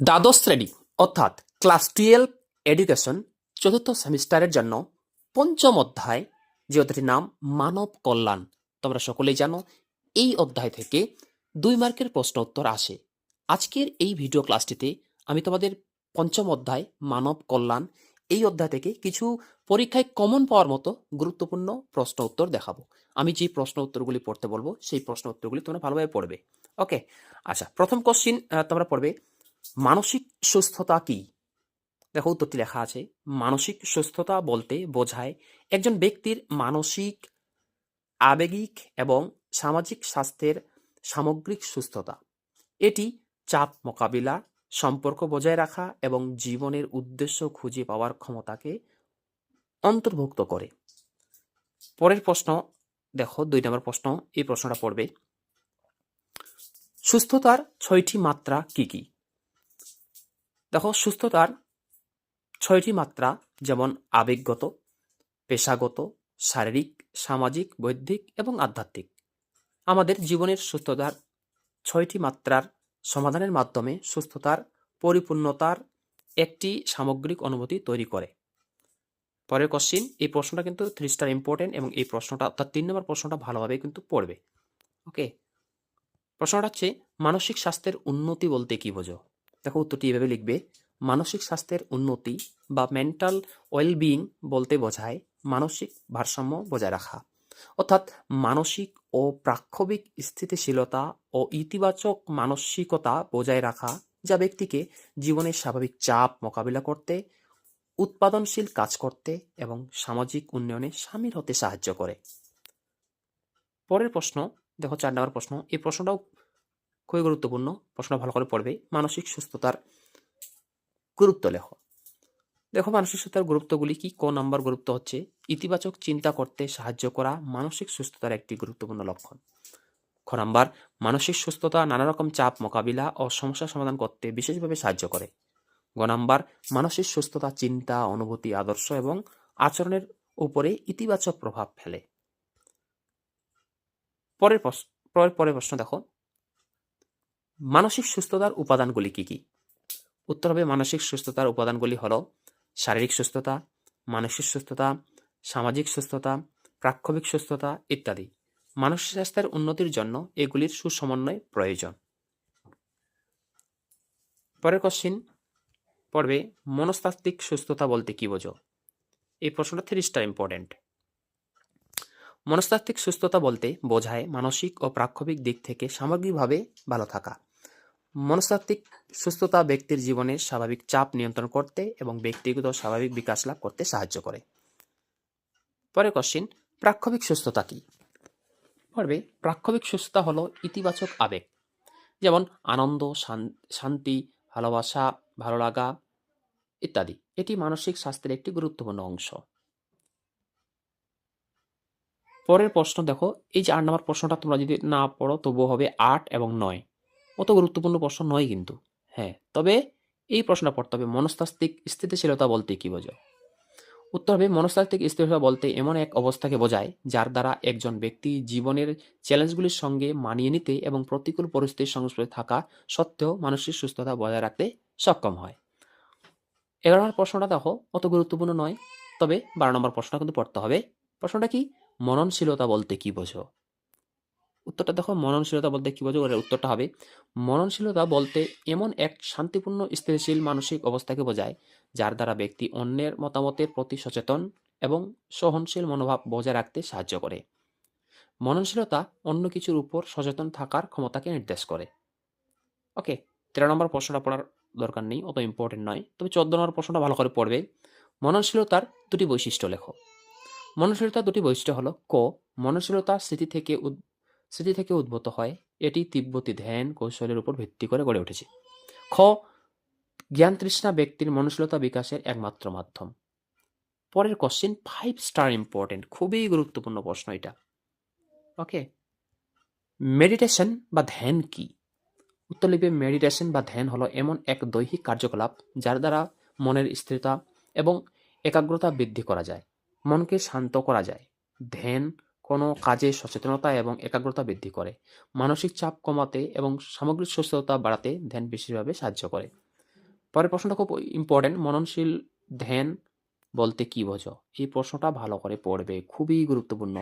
দ্বাদশ শ্রেণি, অর্থাৎ ক্লাস টুয়েলভ এডুকেশন চতুর্থ সেমিস্টারের জন্য পঞ্চম অধ্যায়, যে অধ্যায়টির নাম মানব কল্যাণ। তোমরা সকলেই জানো, এই অধ্যায় থেকে দুই মার্কের প্রশ্ন উত্তর আসে। আজকের এই ভিডিও ক্লাসটিতে আমি তোমাদের পঞ্চম অধ্যায়, মানব কল্যাণ, এই অধ্যায় থেকে কিছু পরীক্ষায় কমন পাওয়ার মতো গুরুত্বপূর্ণ প্রশ্ন উত্তর দেখাবো। আমি যে প্রশ্ন উত্তরগুলি পড়তে বলব, সেই প্রশ্ন উত্তরগুলি তোমরা ভালোভাবে পড়বে। ওকে আচ্ছা প্রথম কোশ্চিন তোমরা পড়বে মানসিক সুস্থতা কি? দেখো, উত্তরটি লেখা আছে। মানসিক সুস্থতা বলতে বোঝায় একজন ব্যক্তির মানসিক, আবেগিক এবং সামাজিক স্বাস্থ্যের সামগ্রিক সুস্থতা। এটি চাপ মোকাবিলা, সম্পর্ক বজায় রাখা এবং জীবনের উদ্দেশ্য খুঁজে পাওয়ার ক্ষমতাকে অন্তর্ভুক্ত করে। পরের প্রশ্ন, দেখো, দুই নম্বর প্রশ্ন, এই প্রশ্নটা পড়বে। সুস্থতার ছয়টি মাত্রা কি কি? দেখো, সুস্থতার ছয়টি মাত্রা যেমন আবেগগত, পেশাগত, শারীরিক, সামাজিক বৈদ্যিক এবং আধ্যাত্মিক। আমাদের জীবনের সুস্থতার ছয়টি মাত্রার সমাধানের মাধ্যমে সুস্থতার পরিপূর্ণতার একটি সামগ্রিক অনুভূতি তৈরি করে। পরের কোশ্চিন এই প্রশ্নটা কিন্তু থ্রি স্টার ইম্পর্টেন্ট এবং এই প্রশ্নটা, অর্থাৎ তিন নম্বর প্রশ্নটা ভালোভাবে কিন্তু পড়বে। ওকে প্রশ্নটা হচ্ছে, মানসিক স্বাস্থ্যের উন্নতি বলতে কি বোঝো? দেখো উত্তরটি এভাবে লিখবে, মানসিক স্বাস্থ্যের উন্নতি বা মেন্টাল ওয়েলবিং বলতে বোঝায় মানসিক ভারসাম্য বজায় রাখা। অর্থাৎ মানসিক ও প্রাক্ষবিক স্থিতিশীলতা ও ইতিবাচক মানসিকতা বজায় রাখা যা ব্যক্তিকে জীবনের স্বাভাবিক চাপ মোকাবিলা করতে, উৎপাদনশীল কাজ করতে এবং সামাজিক উন্নয়নে সামিল হতে সাহায্য করে। পরের প্রশ্ন, দেখো চার নম্বর প্রশ্ন, এই প্রশ্নটাও খুবই গুরুত্বপূর্ণ প্রশ্নটা ভালো করে পড়বে। মানসিক সুস্থতার গুরুত্ব লেখো। দেখো, মানসিক সুস্থতার গুরুত্বগুলি কি? ক নাম্বার গুরুত্ব হচ্ছে ইতিবাচক চিন্তা করতে সাহায্য করা মানসিক সুস্থতার একটি গুরুত্বপূর্ণ লক্ষণ। খ নাম্বার, মানসিক সুস্থতা নানা রকম চাপ, মোকাবিলা ও সমস্যা সমাধান করতে বিশেষভাবে সাহায্য করে। গ নাম্বার, মানসিক সুস্থতা চিন্তা, অনুভূতি, আদর্শ এবং আচরণের উপরে ইতিবাচক প্রভাব ফেলে। পরের প্রশ্ন, পরের পরের প্রশ্ন দেখো। মানসিক সুস্থতার উপাদানগুলি কি কি? উত্তর হবে মানসিক সুস্থতার উপাদানগুলি হল শারীরিক সুস্থতা, মানসিক সুস্থতা, সামাজিক সুস্থতা প্রাক্ষবিক সুস্থতা ইত্যাদি। মানসিক স্বাস্থ্যের উন্নতির জন্য এগুলির সুসমন্বয় প্রয়োজন। পরের কোশ্চিন পড়বে, মনস্তাত্ত্বিক সুস্থতা বলতে কি বোঝো? এই প্রশ্নটা থ্রি স্টার ইম্পর্টেন্ট মনস্তাত্ত্বিক সুস্থতা বলতে বোঝায় মানসিক ও প্রাক্ষবিক দিক থেকে সামগ্রিকভাবে ভালো থাকা। মনস্তাত্ত্বিক সুস্থতা ব্যক্তির জীবনে স্বাভাবিক চাপ নিয়ন্ত্রণ করতে এবং ব্যক্তিগত স্বাভাবিক বিকাশ লাভ করতে সাহায্য করে। পরে কোশ্চিন প্রাক্ষবিক সুস্থতা কি? পড়বে প্রাক্ষবিক সুস্থতা হলো ইতিবাচক আবেগ। যেমন আনন্দ শান্তি, ভালোবাসা, ভালো লাগা ইত্যাদি। এটি মানসিক স্বাস্থ্যের একটি গুরুত্বপূর্ণ অংশ। পরের প্রশ্ন দেখো, এই যে আট নম্বর প্রশ্নটা তোমরা যদি না পড়ো, তবুও হবে আট এবং নয়। অত গুরুত্বপূর্ণ প্রশ্ন নয় কিন্তু। হ্যাঁ তবে এই প্রশ্নটা পড়তে হবে, মনস্তাত্ত্বিক স্থিতিশীলতা বলতে কি বোঝো? উত্তর হবে, মনস্তাত্ত্বিক স্থিতিশীলতা বলতে এমন এক অবস্থাকে বোঝায় যার দ্বারা একজন ব্যক্তি জীবনের চ্যালেঞ্জগুলির সঙ্গে মানিয়ে নিতে এবং প্রতিকূল পরিস্থিতির সংস্পর্শে থাকা সত্ত্বেও মানসিক সুস্থতা বজায় রাখতে সক্ষম হয়। এগারো নম্বর প্রশ্নটা দেখো, অত গুরুত্বপূর্ণ নয়, তবে বারো নম্বর প্রশ্নটা কিন্তু পড়তে হবে। প্রশ্নটা কি? মননশীলতা বলতে কি বোঝো? উত্তরটা দেখো, মননশীলতা বলতে কি বোঝো উত্তরটা হবে, মননশীলতা বলতে এমন এক শান্তিপূর্ণ, স্থিতিশীল, মানসিক অবস্থাকে বোঝায়, যার দ্বারা ব্যক্তি অন্যের মতামতের প্রতি সচেতন এবং সহনশীল মনোভাব বজায় রাখতে সাহায্য করে। মননশীলতা অন্য কিছুর উপর সচেতন থাকার ক্ষমতাকে নির্দেশ করে। ওকে, তেরো নম্বর প্রশ্নটা পড়ার দরকার নেই, অত ইম্পর্টেন্ট নয়। তবে চোদ্দ নম্বর প্রশ্নটা ভালো করে পড়বে, মননশীলতার দুটি বৈশিষ্ট্য লেখো। মননশীলতার দুটি বৈশিষ্ট্য হলো, ক, মননশীলতা স্মৃতি থেকে স্মৃতি থেকে উদ্ভূত হয়, এটি তিব্বতী ধ্যান কৌশলের উপর ভিত্তি করে গড়ে উঠেছে। খ জ্ঞান তৃষ্ণা ব্যক্তির মনশীলতা বিকাশের একমাত্র মাধ্যম। পরের কোশ্চেন ফাইভ স্টার ইম্পর্টেন্ট খুবই গুরুত্বপূর্ণ প্রশ্ন এটা। ওকে মেডিটেশন বা ধ্যান কি? উত্তর লিপে মেডিটেশন বা ধ্যান হলো এমন এক দৈহিক কার্যকলাপ যার দ্বারা মনের স্থিরতা এবং একাগ্রতা বৃদ্ধি করা যায়, মনকে শান্ত করা যায়। ধ্যান কোনো কাজে সচেতনতা এবং একাগ্রতা বৃদ্ধি করে। মানসিক চাপ কমাতে এবং সামগ্রিক সুস্থতা বাড়াতে ধ্যান বিশেষভাবে সাহায্য করে। পরের প্রশ্নটা খুব ইম্পর্টেন্ট মননশীল ধ্যান বলতে কি বোঝো? এই প্রশ্নটা ভালো করে পড়বে, খুবই গুরুত্বপূর্ণ।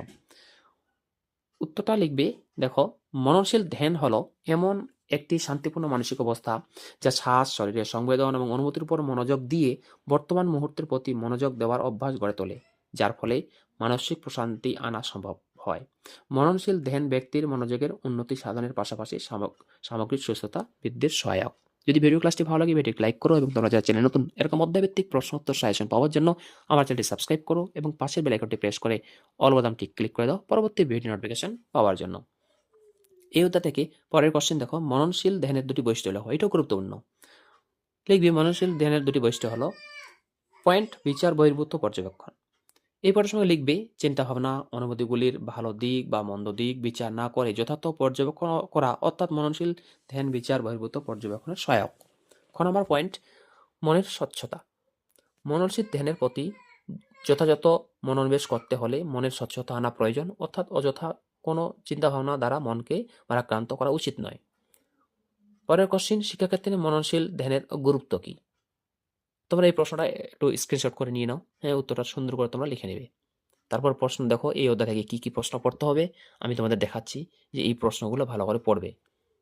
উত্তরটা লিখবে, দেখো, মননশীল ধ্যান হলো এমন একটি শান্তিপূর্ণ মানসিক অবস্থা যা শ্বাস, শরীরের সংবেদন এবং অনুভূতির উপর মনোযোগ দিয়ে বর্তমান মুহূর্তের প্রতি মনোযোগ দেওয়ার অভ্যাস গড়ে তোলে। যার ফলে মানসিক প্রশান্তি আনা সম্ভব হয়। মননশীল ধ্যান ব্যক্তির মনোযোগের উন্নতি সাধনের পাশাপাশি সামগ- সামগ্রিক সুস্থতা বৃদ্ধির সহায়ক। যদি ভিডিও ক্লাসটি ভালো লাগে, ভিডিওটি লাইক করো এবং তোমরা যারা চ্যানেল নতুন, এরকম অধ্যায়ভিত্তিক প্রশ্নোত্তর সাজেশন পাওয়ার জন্য আমার চ্যানেলটি সাবস্ক্রাইব করো এবং পাশের বেল আইকনটি প্রেস করে অল বাদামটি ক্লিক করে দাও পরবর্তী ভিডিও নোটিফিকেশন পাওয়ার জন্য। এই অধ্যায় থেকে পরের কোশ্চেন দেখো মননশীল ধ্যানের দুটি বৈশিষ্ট্য হলো, এটাও গুরুত্বপূর্ণ। লিখবি মননশীল ধ্যানের দুটি বৈশিষ্ট্য হলো পয়েন্ট বিচার বহির্ভূত পর্যবেক্ষণ। এই সময় লিখবে চিন্তা ভাবনা অনুভূতিগুলির ভালো দিক বা মন্দ দিক বিচার না করে যথার্থ পর্যবেক্ষণ করা অর্থাৎ মননশীল, ধ্যান, বিচার, বহির্ভূত পর্যবেক্ষণের সহায়ক। খ নম্বর পয়েন্ট, মনের স্বচ্ছতা। মননশীল ধ্যানের প্রতি যথাযথ মনোনিবেশ করতে হলে মনের স্বচ্ছতা আনা প্রয়োজন, অর্থাৎ অযথা কোনো চিন্তাভাবনা দ্বারা মনকে ভারাক্রান্ত করা উচিত নয়। পরের কোশ্চিন শিক্ষাক্ষেত্রে মননশীল ধ্যানের গুরুত্ব কি? তোমরা এই প্রশ্নটা একটু স্ক্রিনশট করে নিয়ে নাও। হ্যাঁ উত্তরটা সুন্দর করে তোমরা লিখে নেবে। তারপর প্রশ্ন দেখো, এই অধ্যায় থেকে কী কি প্রশ্ন পড়তে হবে? আমি তোমাদের দেখাচ্ছি যে এই প্রশ্নগুলো ভালো করে পড়বে।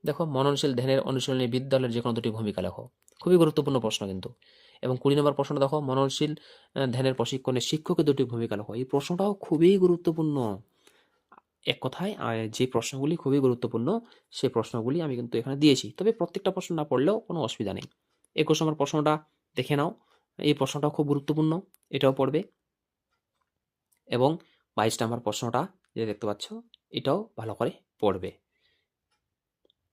দেখো, মননশীল ধ্যানের অনুশীলনী বিদ্যালয়ের যে কোনো দুটি ভূমিকা লেখো। খুবই গুরুত্বপূর্ণ প্রশ্ন কিন্তু। এবং কুড়ি নম্বর প্রশ্ন দেখো, মননশীল ধ্যানের প্রশিক্ষণে শিক্ষকের দুটি ভূমিকা লেখো। এই প্রশ্নটাও খুবই গুরুত্বপূর্ণ। এক কথায় যে প্রশ্নগুলি খুবই গুরুত্বপূর্ণ সেই প্রশ্নগুলি আমি কিন্তু এখানে দিয়েছি। তবে প্রত্যেকটা প্রশ্ন না পড়লেও কোনো অসুবিধা নেই। একুশ নম্বর প্রশ্নটা দেখে নাও। এই প্রশ্নটাও খুব গুরুত্বপূর্ণ, এটাও পড়বে। এবং বাইশ নম্বর প্রশ্নটা যে দেখতে পাচ্ছ, এটাও ভালো করে পড়বে।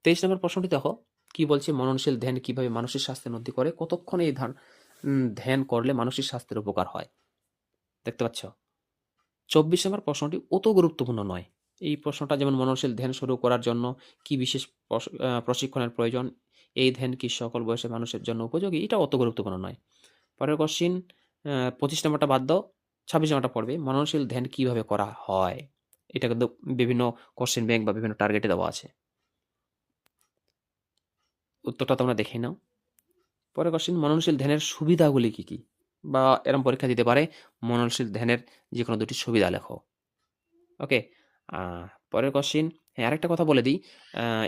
তেইশ নম্বর প্রশ্নটি দেখো, কি বলছে মননশীল ধ্যান কীভাবে মানসিক স্বাস্থ্যের উন্নতি করে? কতক্ষণ এই ধ্যান ধ্যান করলে মানসিক স্বাস্থ্যের উপকার হয়? দেখতে পাচ্ছ? চব্বিশ নম্বর প্রশ্নটি অত গুরুত্বপূর্ণ নয়। এই প্রশ্নটা যেমন মননশীল ধ্যান শুরু করার জন্য কি বিশেষ প্রশ- প্রশিক্ষণের প্রয়োজন? এই ধ্যান কি সকল বয়সের মানুষের জন্য উপযোগী? এটা অত গুরুত্বপূর্ণ নয়। পরের কোশ্চিন পঁচিশ নম্বরটা বাদ দাও, ছাব্বিশ নম্বরটা পড়বে, মননশীল ধ্যান কীভাবে করা হয়? এটা কিন্তু বিভিন্ন কোশ্চেন ব্যাংক বা বিভিন্ন টার্গেটে দেওয়া আছে। উত্তরটা তোমরা দেখে নাও। পরের কোশ্চেন মননশীল ধ্যানের সুবিধাগুলি কি কি? বা এরম পরীক্ষা দিতে পারে মননশীল ধ্যানের যে কোনো দুটি সুবিধা লেখো। ওকে পরের কোশ্চিন হ্যাঁ আরেকটা কথা বলে দিই।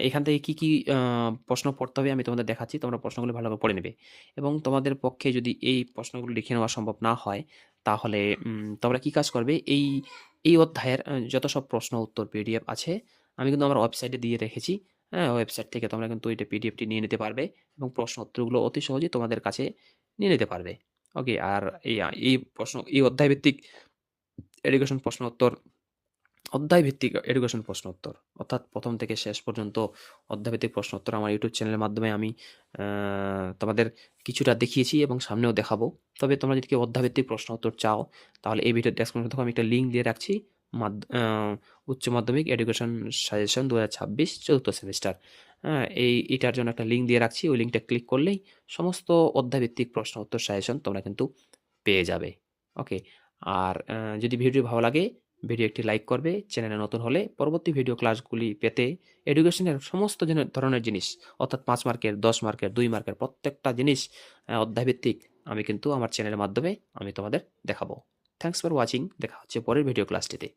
এখান থেকে কি কি প্রশ্ন পড়তে হবে আমি তোমাদের দেখাচ্ছি, তোমরা প্রশ্নগুলো ভালো করে পড়ে নেবে। এবং তোমাদের পক্ষে যদি এই প্রশ্নগুলো লিখে নেওয়া সম্ভব না হয়, তাহলে তোমরা কি কাজ করবে? এই এই অধ্যায়ের যত সব প্রশ্ন উত্তর পিডিএফ আছে, আমি কিন্তু আমার ওয়েবসাইটে দিয়ে রেখেছি। হ্যাঁ ওয়েবসাইট থেকে তোমরা কিন্তু এটা পিডিএফটি নিয়ে নিতে পারবে এবং প্রশ্ন উত্তরগুলো অতি সহজেই তোমাদের কাছে নিয়ে নিতে পারবে। ওকে আর এই এই প্রশ্ন, এই অধ্যায় ভিত্তিক এডুকেশন প্রশ্ন উত্তর অধ্যায় ভিত্তিক এডুকেশন প্রশ্ন উত্তর অর্থাৎ প্রথম থেকে শেষ পর্যন্ত অধ্যায়ভিত্তিক প্রশ্ন উত্তর আমার ইউটিউব চ্যানেলের মাধ্যমে আমি তোমাদের কিছুটা দেখিয়েছি এবং সামনেও দেখাবো। তবে তোমরা যদি কেউ অধ্যায়ভিত্তিক প্রশ্ন উত্তর চাও, তাহলে এই ভিডিও ডেসক্রিপশন থেকে আমি একটা লিঙ্ক দিয়ে রাখছি উচ্চ মাধ্যমিক এডুকেশন সাজেশন দু হাজার ছাব্বিশ চতুর্থ সেমিস্টার হ্যাঁ এই, এটার জন্য একটা লিঙ্ক দিয়ে রাখছি। ওই লিঙ্কটা ক্লিক করলেই সমস্ত অধ্যায়ভিত্তিক প্রশ্ন উত্তর সাজেশন তোমরা কিন্তু পেয়ে যাবে। ওকে আর যদি ভিডিও ভালো লাগে ভিডিও একটি লাইক করবে, চ্যানেলে নতুন হলে পরবর্তী ভিডিও ক্লাসগুলি পেতে এডুকেশনের সমস্ত ধরনের জিনিস, অর্থাৎ পাঁচ মার্কের, দশ মার্কের, দুই মার্কের প্রত্যেকটা জিনিস অধ্যায়ভিত্তিক, আমি কিন্তু আমার চ্যানেলের মাধ্যমে আমি তোমাদের দেখাবো। থ্যাংকস ফর ওয়াচিং দেখা হচ্ছে পরের ভিডিও ক্লাসটিতে।